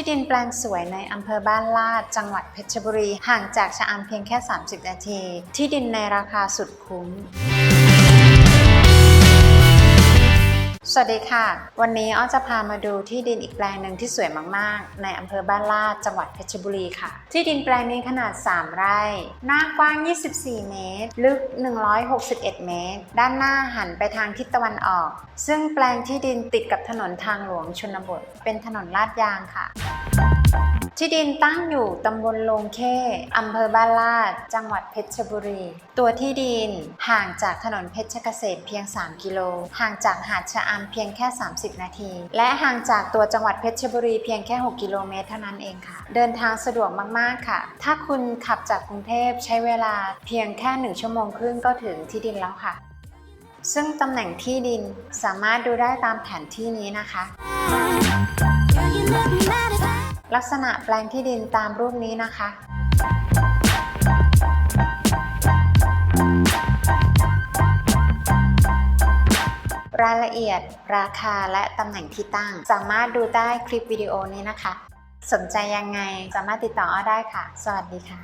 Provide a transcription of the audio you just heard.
ที่ดินแปลงสวยในอำเภอบ้านลาด จังหวัดเพชรบุรี ห่างจากชะอำเพียงแค่ 30 นาที ที่ดินในราคาสุดคุ้ม วัสดีค่ะ วันนี้อ้อจะพามาดูที่ดินอีกแปลงหนึ่งที่สวยมากๆ ในอำเภอบ้านลาดจังหวัดเพชรบุรีค่ะ ที่ดินแปลงนี้ขนาด 3 ไร่ หน้ากว้าง 24 เมตร ลึก 161 เมตร ด้านหน้าหันไปทางทิศตะวันออก ซึ่งแปลงที่ดินติดกับถนนทางหลวงชนบท เป็นถนนลาดยางค่ะ ที่ดินตั้งอยู่ตำบลลงเข้อำเภอบ้านลาด จังหวัดเพชรบุรี ตัวที่ดินห่างจากถนนเพชรเกษมเพียง 3 กิโล ห่างจากหาดชะอำเพียงแค่ 30 นาที และห่างจากตัวจังหวัดเพชรบุรีเพียงแค่ 6 กิโลเมตรเท่านั้นเองค่ะ เดินทางสะดวกมาก ๆ ค่ะ ถ้าคุณขับจากกรุงเทพใช้เวลาเพียงแค่ 1 ชั่วโมงครึ่งก็ถึงที่ดินแล้วค่ะ ซึ่งตำแหน่งที่ดินสามารถดูได้ตามแผนที่นี้นะคะ ลักษณะแปลงที่ดินตามรูปนี้นะคะ รายละเอียด ราคาและตำแหน่งที่ตั้ง สามารถดูได้คลิปวิดีโอนี้นะคะ สนใจยังไงสามารถติดต่ออ้อได้ค่ะ สวัสดีค่ะ